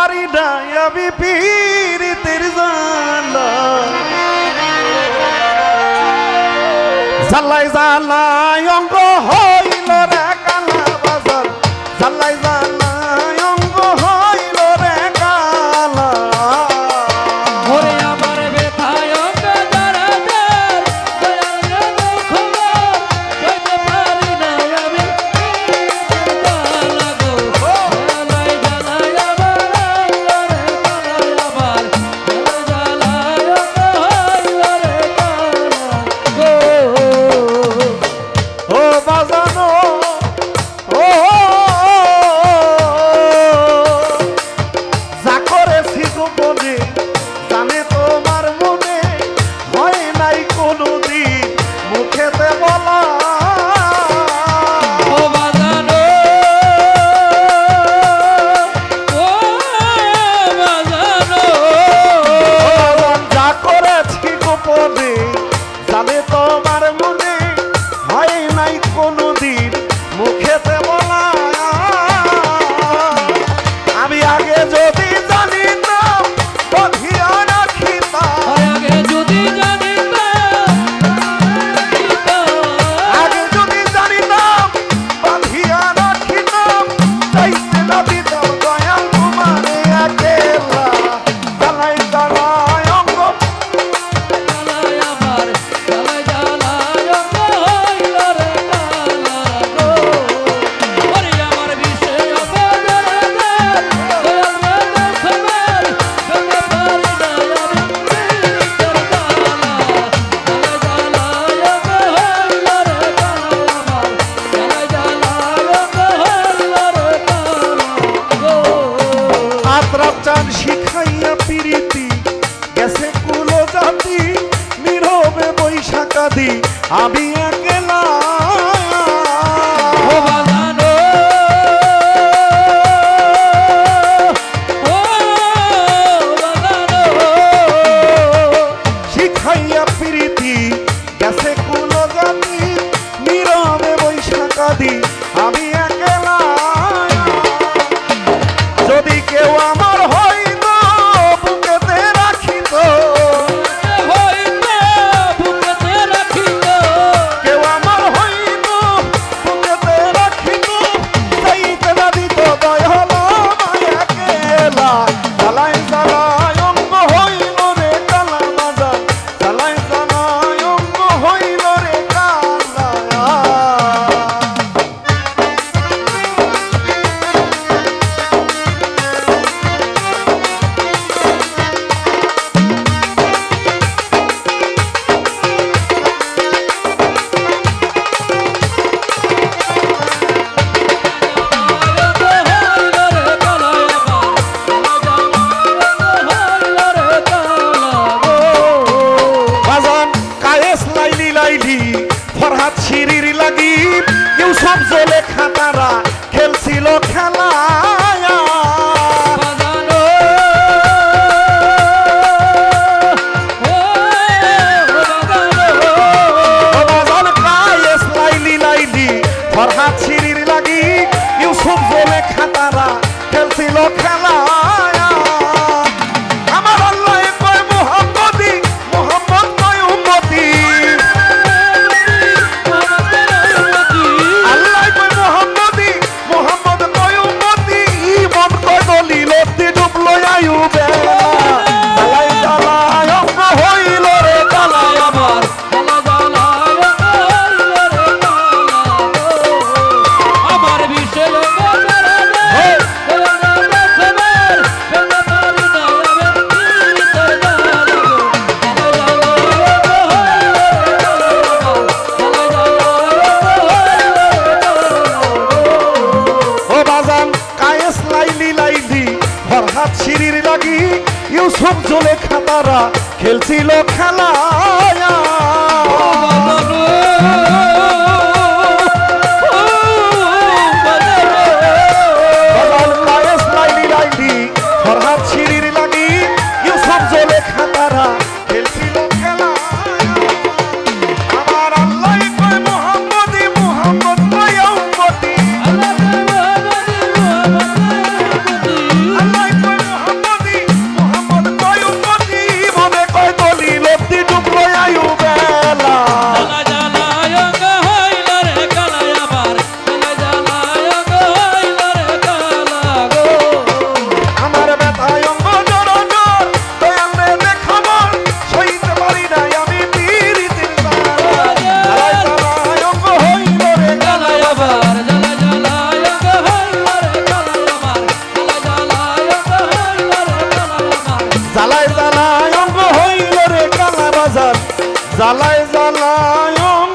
পারি নাই আমি পীরিতের জালা জালাই জালাই অঙ্গ হইল রে। কাঁদি আমি একেলা হাত সিঁড়ির লাগি। কেউ সব জলে খাত সাত সিঁড়ির লাগি ইউসুফ জোলে খাতারা খেলছিল খেলায়। জালায় জালায়